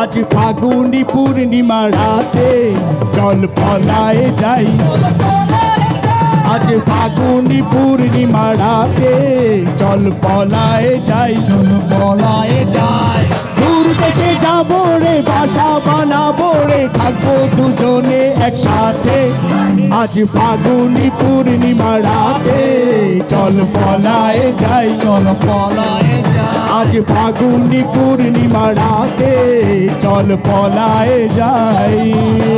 আজ ফাগুনি পূর্ণিমা রাতে চল পলায় যাই। আজ ফাগুনি পূর্ণিমা রাতে চল পলায় যাই। চল পলায় যাই। দূর দেশে যাব রে, বাসা বানাবো রে, থাকব দুজনে একসাথে। আজ ফাগুনি পূর্ণিমা রাতে চল পলায় যাই। চল পলায় আজ ফাগুনি পূর্ণিমা রাতে চল পলায় যাই।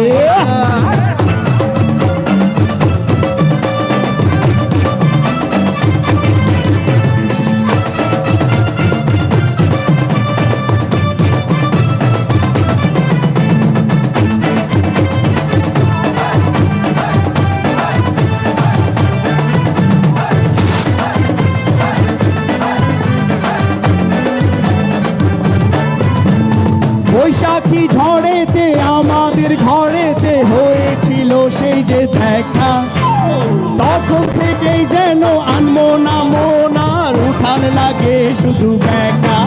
বৈশাখী ঝড়েতে, আমাদের ঘরেতে হয়েছিল সেই যে দেখা। তখন থেকেই যেন আনমো না মনার উঠান লাগে শুধু বেকা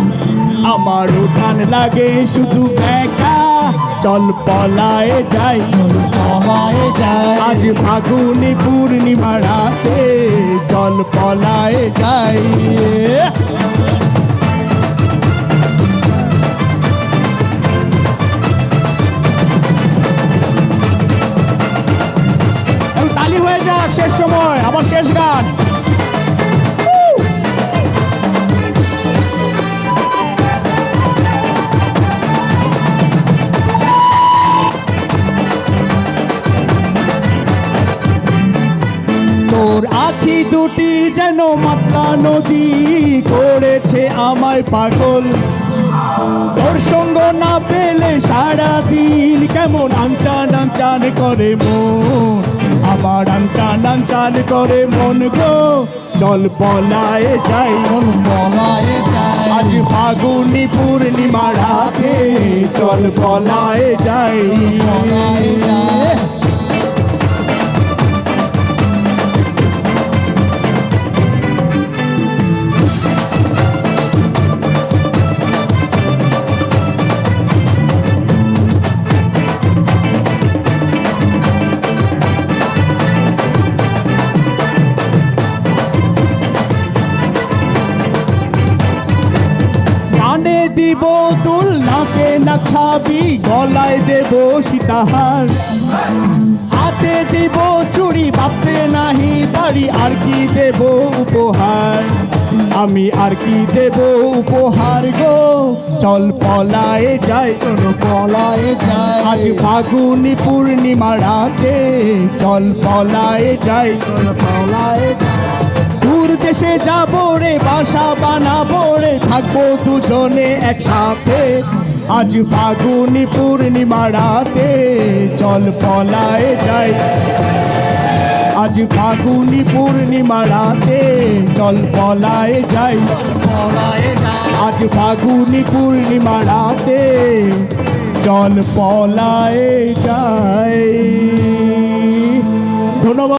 আমার উঠান লাগে শুধু বেকা চল পলায় যাই পলায় যাই। আজ ফাগুনি পূর্ণিমা রাতে চল পলায় যাই। শেষ গান। তোর আখি দুটি যেন মাতলা নদী করেছে আমায় পাগল। তোর সঙ্গ না পেলে সারা দিন কেমন আনচান আনচান করে মন। আবার আনচান আনচান করে মন গো। চল পলায় যাই, মন পলায় আজ ফাগুনি পূর্ণিমা রাতে চল পলায় যাই। কানে দিব দুল, নাকে না খাবি, গলায় দেব সীতাহার। হাতে দিব চুড়ি ভাবতে নাহি পারি আর কি দেব উপহার? আমি আর কি দেব উপহার গো? চল পলায় যাই, চল পলায় যাই। আজ ফাগুনি পূর্ণিমা রাতে, চল পলায় যাই, চল পলায় দূর দেশে যাব রে, বাসা বানাবো রে, থাকব দুজনে একসাথে। আজ ফাগুনি পূর্ণিমা রাতে চল পলায় যাই। আজ ফাগুনি পূর্ণিমা রাতে চল পলায় যাই। আজ ফাগুনি পূর্ণিমা রাতে চল পলায় যাই।